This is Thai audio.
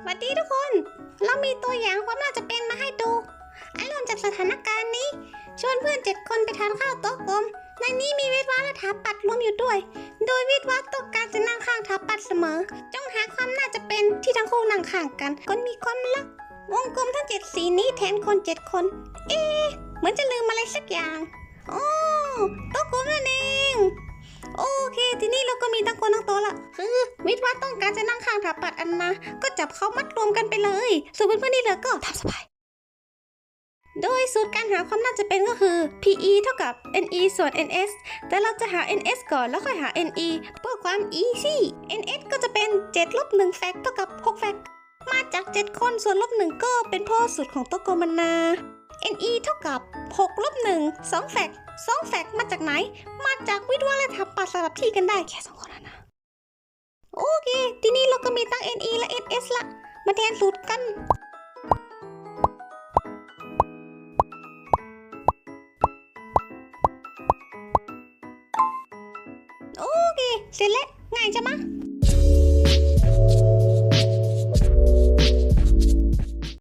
สวัสดีทุกคน เรามีตัวอย่างความน่าจะเป็นมาให้ดูอันเริ่มจากสถานการณ์นี้ ชวนเพื่อนเจ็ดคนไปทานข้าวโต๊ะกลม ในนี้มีวิทวาและถาปัดรวมอยู่ด้วย โดยวิทวาต้องการจะนั่งข้างถาปัดเสมอ จงหาความน่าจะเป็นที่ทั้งคู่นั่งข้างกัน คนมีความรัก วงกลมทั้งเจ็ดสีนี้แทนคนเจ็ดคน เอ๊เหมือนจะลืมอะไรสักอย่าง โอ้โต๊ะกลมนั่นเอง ทีนี้เราก็มีทั้งคนทั้งโต๊ะละคือวิทวาต้องการจะนั่งข้างถาปัดอันมาก็จับเขามัดรวมกันไปเลย ส่วนเพื่อนๆที่เหลือก็ทำสบาย โดยสูตรการหาความน่าจะเป็นก็คือ PE เท่ากับ NE ส่วน NS แต่เราจะหา NS ก่อนแล้วค่อยหา NE เพื่อความ easy NS ก็จะเป็น7ลบ1แฟกเท่ากับ6แฟกมาจาก 7 คนส่วนลบ1ก็เป็นพ่อสูตรของโตโกมันนา NE เท่ากับ6ลบ1 2แฟก2แฟกมาจากไหน มาจากวิทย์ว่าและทับปาสลับที่กันได้แค่สองคนนะนะ โอเค ทีนี้เราก็มีตั้ง NE และ NS ละ มาแทนสูตรกันโอเค เสร็จแล้ว ง่ายจะมะ